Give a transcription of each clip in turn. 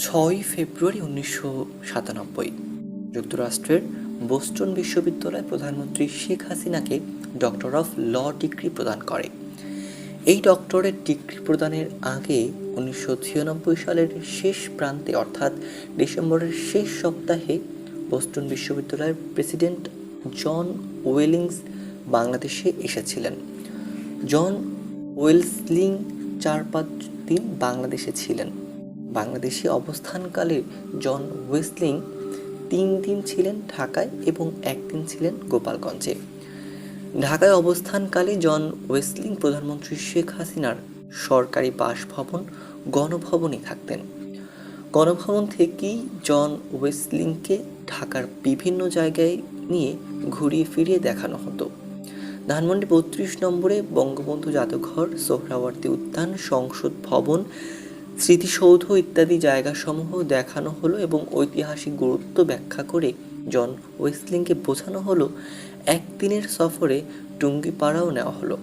ছয় ফেব্রুয়ারি উনিশশো সাতানব্বই। যুক্তরাষ্ট্রের বোস্টন বিশ্ববিদ্যালয় প্রধানমন্ত্রী শেখ হাসিনাকে ডক্টর অফ ল ডিগ্রি প্রদান করে। এই ডক্টরেট ডিগ্রি প্রদানের আগে উনিশশো ছিয়ানব্বই সালের শেষ প্রান্তে, অর্থাৎ ডিসেম্বরের শেষ সপ্তাহে, বোস্টন বিশ্ববিদ্যালয়ের প্রেসিডেন্ট জন ওয়েলিংস বাংলাদেশে এসেছিলেন। জন ওয়েলসলিং চার পাঁচ দিন বাংলাদেশে ছিলেন। বাংলাদেশে অবস্থানকালে জন ওয়েসলিং তিন দিন ছিলেন ঢাকায় এবং একদিন ছিলেন গোপালগঞ্জে। ঢাকায় অবস্থানকালে জন ওয়েসলিং প্রধানমন্ত্রী শেখ হাসিনার সরকারি বাসভবন গণভবনে থাকতেন। গণভবন থেকেই জন ওয়েসলিংকে ঢাকার বিভিন্ন জায়গায় নিয়ে ঘুরিয়ে ফিরিয়ে দেখানো হতো। ধানমন্ডি বত্রিশ নম্বরে বঙ্গবন্ধু জাদুঘর, সোহরাওয়ার্দী উদ্যান, সংসদ ভবন স্মৃতিসৌধ ইত্যাদি জায়গাসমূহ দেখানো হলো এবং ঐতিহাসিক গুরুত্ব ব্যাখ্যা করে জন ওয়েসলিংকে বোঝানো হলো। একদিনের সফরে টুঙ্গিপাড়াও নেওয়া হলো।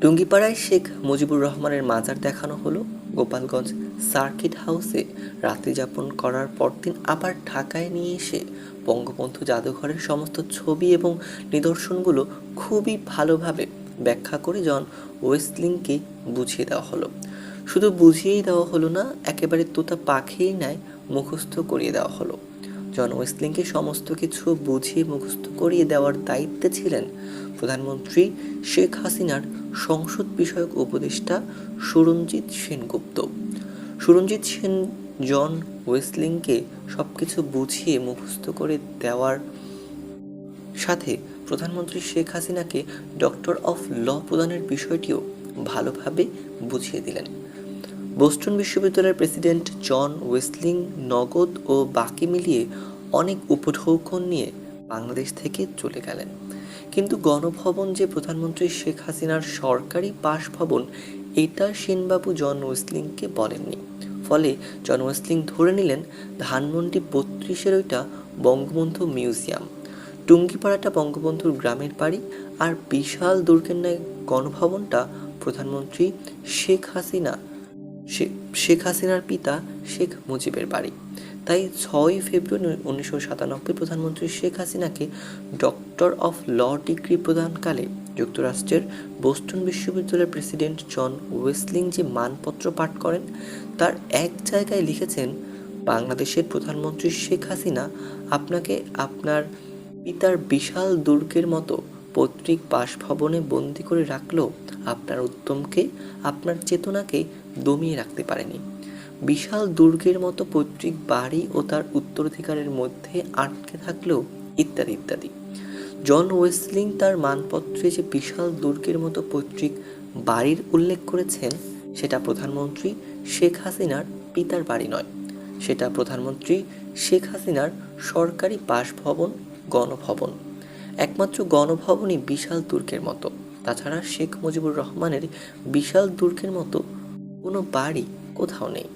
টুঙ্গিপাড়ায় শেখ মুজিবুর রহমানের মাজার দেখানো হলো। গোপালগঞ্জ সার্কিট হাউসে রাত্রি যাপন করার পরদিন আবার ঢাকায় নিয়ে এসে বঙ্গবন্ধু জাদুঘরের সমস্ত ছবি এবং নিদর্শনগুলো খুবই ভালোভাবে ব্যাখ্যা করে জন ওয়েস্টলিংকে বুঝিয়ে দেওয়া হলো। শুধু বুঝিয়েই দেওয়া হলো না, একেবারে তোতা পাখিই নেয় মুখস্থ করিয়ে দেওয়া হলো। জন ওয়েস্টলিংকে সমস্ত কিছু বুঝিয়ে মুখস্থ করিয়ে দেওয়ার দায়িত্বে ছিলেন প্রধানমন্ত্রী শেখ হাসিনার সংসদ বিষয়ক উপদেষ্টা সুরঞ্জিত সেনগুপ্ত। সুরঞ্জিত সেন জন ওয়েস্টলিংকে সব কিছু বুঝিয়ে মুখস্থ করে দেওয়ার সাথে প্রধানমন্ত্রী শেখ হাসিনাকে ডক্টর অফ ল প্রদানের বিষয়টিও ভালোভাবে বুঝিয়ে দিলেন। বোস্টন বিশ্ববিদ্যালয়ের প্রেসিডেন্ট জন ওয়েসলিং নগদ ও বাকি মিলিয়ে অনেক উপঢৌকন নিয়ে বাংলাদেশ থেকে চলে গেলেন। কিন্তু গণভবন যে প্রধানমন্ত্রী শেখ হাসিনার সরকারি বাসভবন, এটা সেনবাবু জন ওয়েসলিংকে বলেননি। ফলে জন ওয়েসলিং ধরে নিলেন, ধানমন্ডি বত্রিশের ওইটা বঙ্গবন্ধু মিউজিয়াম। টুঙ্গিপাড়াটা বঙ্গবন্ধুর গ্রামের বাড়ি, আর বিশাল দুর্গের ন্যায় গণভবনটা প্রধানমন্ত্রী শেখ হাসিনা শেখ হাসিনার পিতা শেখ মুজিবের বাড়ি। তাই ছয় ফেব্রুয়ারি উনিশশো সাতানব্বই প্রধানমন্ত্রী শেখ হাসিনাকে ডক্টর অফ ল ডিগ্রি প্রদানকালে যুক্তরাষ্ট্রের বোস্টন বিশ্ববিদ্যালয়ের প্রেসিডেন্ট জন ওয়েসলিং যে মানপত্র পাঠ করেন, তার এক জায়গায় লিখেছেন, বাংলাদেশের প্রধানমন্ত্রী শেখ হাসিনা আপনাকে আপনার পিতার বিশাল দুর্গের মতো পৈতৃক বাসভবনে বন্দি করে রাখলেও আপনার উদ্যমকে, আপনার চেতনাকে দমিয়ে রাখতে পারেনি। বিশাল দুর্গের মতো পৈতৃক বাড়ি ও তার উত্তরাধিকারের মধ্যে আটকে থাকলেও ইত্যাদি ইত্যাদি। জন ওয়েসলিং তার মানপত্রে যে বিশাল দুর্গের মতো পৈতৃক বাড়ির উল্লেখ করেছেন, সেটা প্রধানমন্ত্রী শেখ হাসিনার পিতার বাড়ি নয়। সেটা প্রধানমন্ত্রী শেখ হাসিনার সরকারি বাসভবন, গণভবন। একমাত্র গণভবনই বিশাল দুর্গের মতো। তাছাড়া শেখ মুজিবুর রহমানের বিশাল দুর্গের মতো কোনো বাড়ি কোথাও নেই।